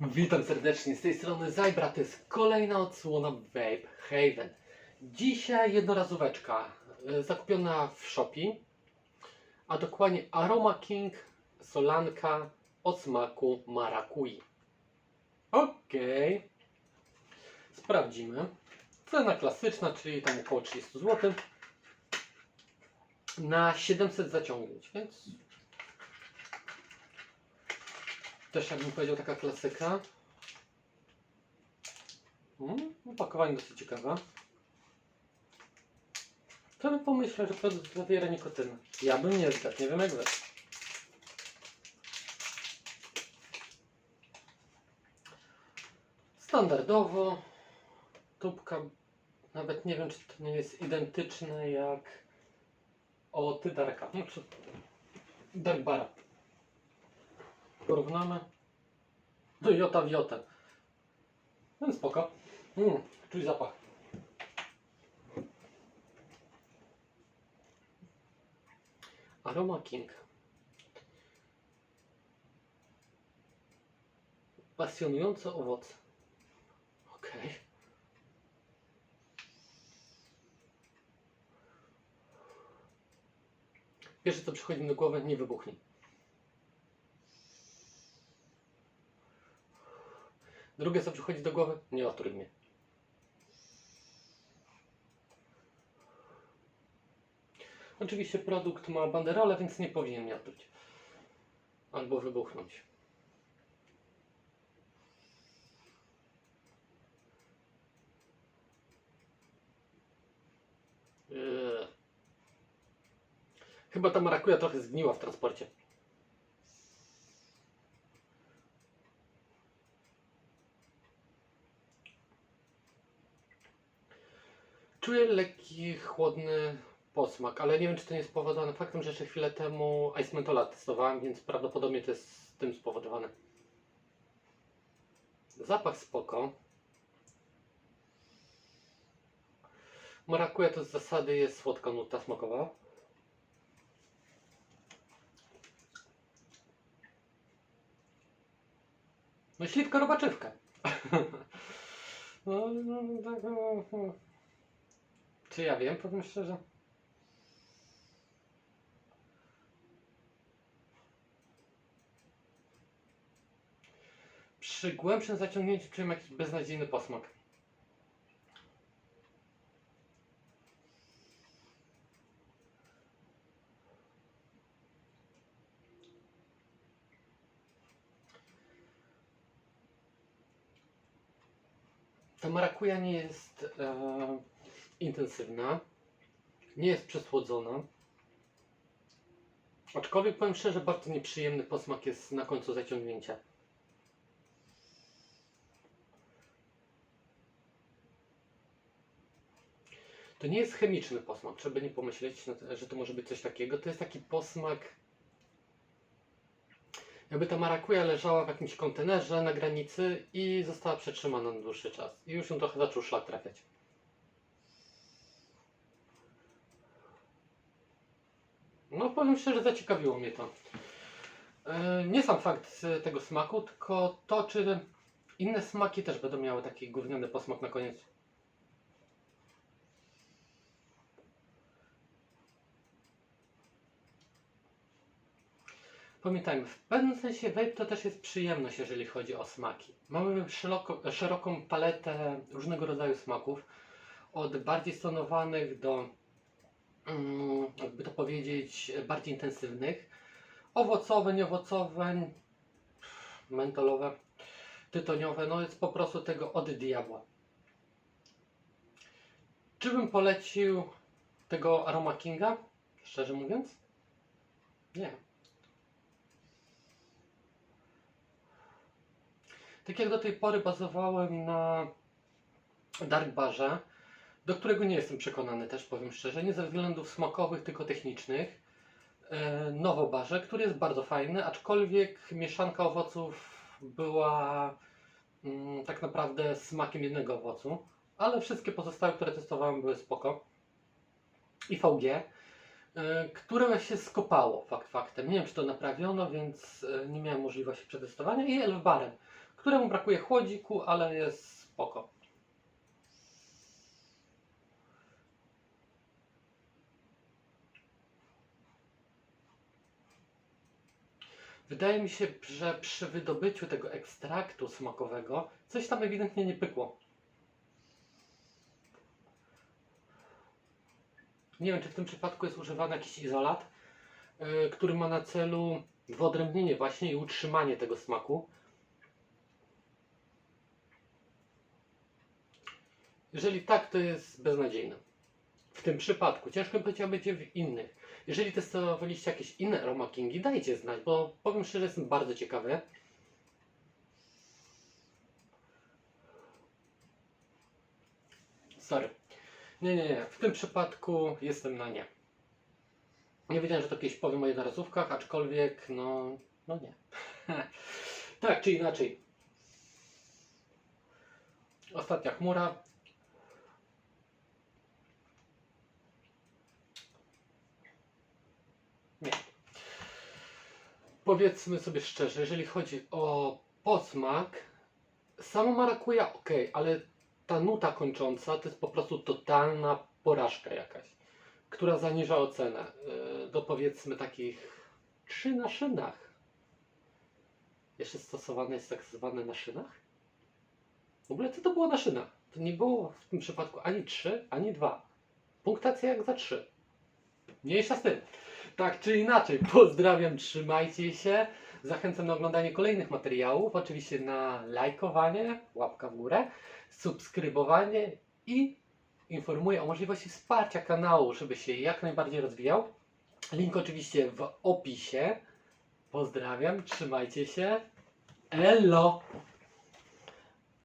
Witam serdecznie, z tej strony Zajbra, to jest kolejna odsłona Vape Haven. Dzisiaj jednorazóweczka e, zakupiona w Shopee, a dokładnie Aroma King Solanka o smaku marakui. Okej, sprawdzimy. Cena klasyczna, czyli tam około 30 zł. Na 700 zaciągnięć, więc też jakbym powiedział taka klasyka. Mm, opakowanie dosyć ciekawe. Kto by pomyślał, że produkt zawiera nikotynę? Ja bym nie zgadł, nie wiem jak wy. Standardowo tubka, nawet nie wiem czy to nie jest identyczne jak od Darka, no czy Dark Bara. Porównamy. Do Jota w Jotę. Więc spoko. Mm, czuj zapach. Aroma King. Pasjonujące owoce. Okej. Pierwsze co przychodzi mi do głowy, nie wybuchnij. Drugie co przychodzi do głowy, nie otruj mnie. Oczywiście produkt ma banderolę, więc nie powinien mnie otruć. Albo wybuchnąć. Eee. Chyba ta marakuja trochę zgniła w transporcie. Czuję lekki, chłodny posmak, ale nie wiem, czy to nie jest spowodowane faktem, że jeszcze chwilę temu Ice Mentola testowałem, więc prawdopodobnie to jest z tym spowodowane. Zapach spoko. Marakuja to z zasady jest słodka nuta smakowa. No śliwka robaczywka. no, no, tak, no, no. Czy ja wiem, powiem szczerze? Przy głębszym zaciągnięciu czuję jakiś beznadziejny posmak. Ta marakuja nie jest e, intensywna, nie jest przesłodzona. Aczkolwiek powiem szczerze, bardzo nieprzyjemny posmak jest na końcu zaciągnięcia. To nie jest chemiczny posmak, żeby nie pomyśleć, że to może być coś takiego. To jest taki posmak, jakby ta marakuja leżała w jakimś kontenerze na granicy i została przetrzymana na dłuższy czas. I już ją trochę zaczął szlak trafiać. No powiem szczerze, zaciekawiło mnie to. E, Nie sam fakt tego smaku, tylko to, czy inne smaki też będą miały taki gówniany posmak na koniec. Pamiętajmy, w pewnym sensie vape to też jest przyjemność, jeżeli chodzi o smaki. Mamy szeroko, szeroką paletę różnego rodzaju smaków, od bardziej stonowanych do, jakby to powiedzieć, bardziej intensywnych. Owocowe, nieowocowe, mentolowe, tytoniowe, no jest po prostu tego od diabła. Czy bym polecił tego Aroma Kinga? Szczerze mówiąc? Nie. Tak jak do tej pory bazowałem na Dark Barze, do którego nie jestem przekonany też powiem szczerze, nie ze względów smakowych, tylko technicznych. E, Nowo Barze, który jest bardzo fajny, aczkolwiek mieszanka owoców była mm, tak naprawdę smakiem jednego owocu, ale wszystkie pozostałe, które testowałem były spoko. I VG, e, które się skopało fakt faktem. Nie wiem czy to naprawiono, więc e, nie miałem możliwości przetestowania i Elfbarem któremu brakuje chłodziku, ale jest spoko. Wydaje mi się, że przy wydobyciu tego ekstraktu smakowego coś tam ewidentnie nie pykło. Nie wiem, czy w tym przypadku jest używany jakiś izolat, yy, który ma na celu wyodrębnienie właśnie i utrzymanie tego smaku. Jeżeli tak, to jest beznadziejne. W tym przypadku. Ciężko będzie w innych. Jeżeli testowaliście jakieś inne aromakingi, dajcie znać, bo powiem szczerze, jestem bardzo ciekawy. Sorry. Nie, nie, nie. W tym przypadku jestem na nie. Nie wiedziałem, że to kiedyś powiem o jednorazówkach, aczkolwiek no, no nie. tak czy inaczej. Ostatnia chmura. Powiedzmy sobie szczerze, jeżeli chodzi o posmak, samo marakuja ok, ale ta nuta kończąca to jest po prostu totalna porażka jakaś, która zaniża ocenę yy, do powiedzmy takich 3 na szynach. Jeszcze stosowane jest tak zwane na szynach? W ogóle co to było na szynach? To nie było w tym przypadku ani 3, ani 2. Punktacja jak za 3. Mniejsza z tym. Tak czy inaczej, pozdrawiam, trzymajcie się. Zachęcam na oglądanie kolejnych materiałów, oczywiście na lajkowanie, łapka w górę, subskrybowanie i informuję o możliwości wsparcia kanału, żeby się jak najbardziej rozwijał. Link oczywiście w opisie. Pozdrawiam, trzymajcie się. Elo!